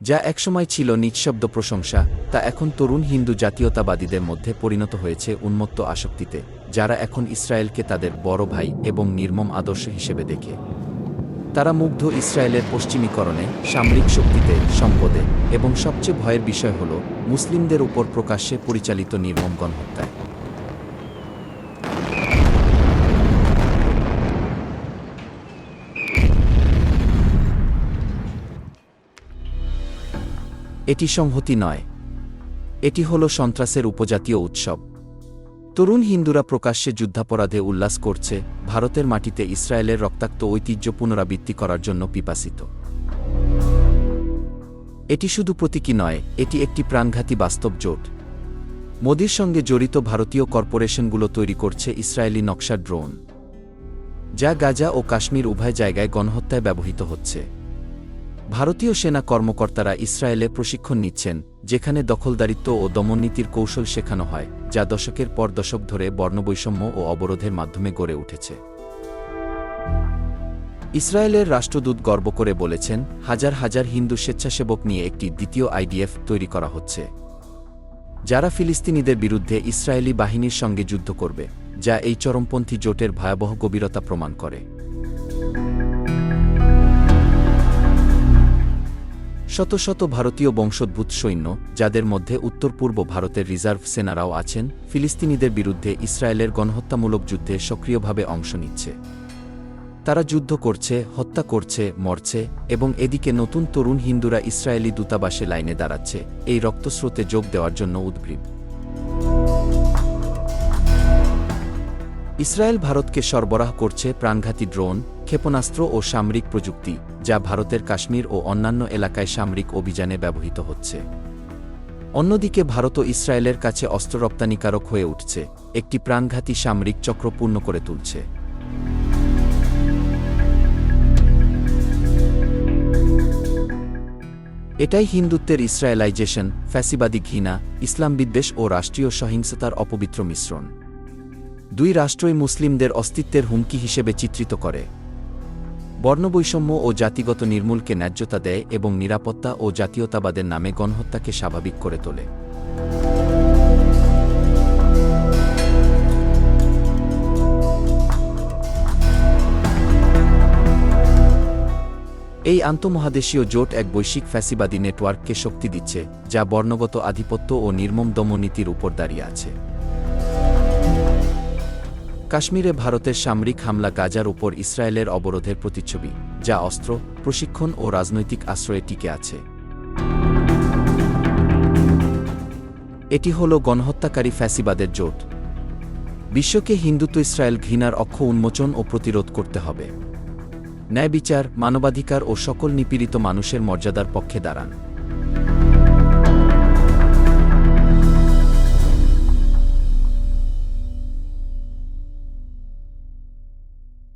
যা একসময় ছিল নিঃশব্দ প্রশংসা, তা এখন তরুণ হিন্দু জাতীয়তাবাদীদের মধ্যে পরিণত হয়েছে উন্মত্ত আসক্তিতে, যারা এখন ইসরায়েলকে তাদের বড় ভাই এবং নির্মম আদর্শ হিসেবে দেখে। তারা মুগ্ধ ইসরায়েলের পশ্চিমীকরণে, সামরিক শক্তিতে, সম্পদে, এবং সবচেয়ে ভয়ের বিষয় হল, মুসলিমদের উপর প্রকাশ্যে পরিচালিত নির্মম গণহত্যায় এটি সংহতি নয়। এটি হল সন্ত্রাসের উপজাতীয় উৎসব। তরুণ হিন্দুরা প্রকাশ্যে যুদ্ধাপরাধে উল্লাস করছে, ভারতের মাটিতে ইসরায়েলের রক্তাক্ত ঐতিহ্য পুনরাবৃত্তি করার জন্য পিপাসিত। এটি শুধু প্রতীকী নয়, এটি একটি প্রাণঘাতী বাস্তব জোট। মোদির সঙ্গে জড়িত ভারতীয় কর্পোরেশনগুলো তৈরি করছে ইসরায়েলি নকশা ড্রোন, যা গাজা ও কাশ্মীর উভয় জায়গায় গণহত্যায় ব্যবহৃত হচ্ছে। ভারতীয় সেনা কর্মকর্তারা ইসরায়েলে প্রশিক্ষণ নিচ্ছেন, যেখানে দখলদারিত্ব ও দমননীতির কৌশল শেখানো হয়, যা দশকের পর দশক ধরে বর্ণবৈষম্য ও অবরোধের মাধ্যমে গড়ে উঠেছে। ইসরায়েলের রাষ্ট্রদূত গর্ব করে বলেছেন, হাজার হাজার হিন্দু স্বেচ্ছাসেবক নিয়ে একটি দ্বিতীয় আইডিএফ তৈরি করা হচ্ছে, যারা ফিলিস্তিনিদের বিরুদ্ধে ইসরায়েলি বাহিনীর সঙ্গে যুদ্ধ করবে, যা এই চরমপন্থী জোটের ভয়াবহ গভীরতা প্রমাণ করে। শত শত ভারতীয় বংশোদ্ভূত সৈন্য, যাদের মধ্যে উত্তর পূর্ব ভারতের রিজার্ভ সেনারাও আছেন, ফিলিস্তিনিদের বিরুদ্ধে ইসরায়েলের গণহত্যামূলক যুদ্ধে সক্রিয়ভাবে অংশ নিচ্ছে। তারা যুদ্ধ করছে, হত্যা করছে, মরছে এবং এদিকে নতুন তরুণ হিন্দুরা ইসরায়েলি দূতাবাসে লাইনে দাঁড়াচ্ছে, এই রক্তস্রোতে যোগ দেওয়ার জন্য উদ্গ্রীব। ইসরায়েল ভারতকে সরবরাহ করছে প্রাণঘাতী ড্রোন ক্ষেপণাস্ত্র ও সামরিক প্রযুক্তি, যা ভারতের কাশ্মীর ও অন্যান্য এলাকায় সামরিক অভিযানে ব্যবহৃত হচ্ছে। অন্যদিকে ভারত ও ইসরায়েলের কাছে অস্ত্র রপ্তানিকারক হয়ে উঠছে, একটি প্রাণঘাতী সামরিক চক্র পূর্ণ করে তুলছে। এটাই হিন্দুত্বের ইসরায়েলাইজেশন, ফ্যাসিবাদী ঘৃণা, ইসলাম বিদ্বেষ ও রাষ্ট্রীয় সহিংসতার অপবিত্র মিশ্রণ। দুই রাষ্ট্রই মুসলিমদের অস্তিত্বের হুমকি হিসেবে চিত্রিত করে। বর্ণবৈষম্য ও জাতিগত নির্মূলকে ন্যায্যতা দেয় এবং নিরাপত্তা ও জাতীয়তাবাদের নামে গণহত্যাকে স্বাভাবিক করে তোলে। এই আন্তমহাদেশীয় জোট এক বৈশ্বিক ফ্যাসিবাদী নেটওয়ার্ককে শক্তি দিচ্ছে, যা বর্ণগত আধিপত্য ও নির্মম দমনীতির উপর দাঁড়িয়ে আছে। কাশ্মীরে ভারতের সামরিক হামলা গাজার উপর ইসরায়েলের অবরোধের প্রতিচ্ছবি, যা অস্ত্র, প্রশিক্ষণ ও রাজনৈতিক আশ্রয়ে টিকে আছে। এটি হল গণহত্যাকারী ফ্যাসিবাদের জোট। বিশ্বকে হিন্দুত্ব ইসরায়েল ঘৃণার অক্ষ উন্মোচন ও প্রতিরোধ করতে হবে। ন্যায় বিচার মানবাধিকার ও সকল নিপীড়িত মানুষের মর্যাদার পক্ষে দাঁড়ান।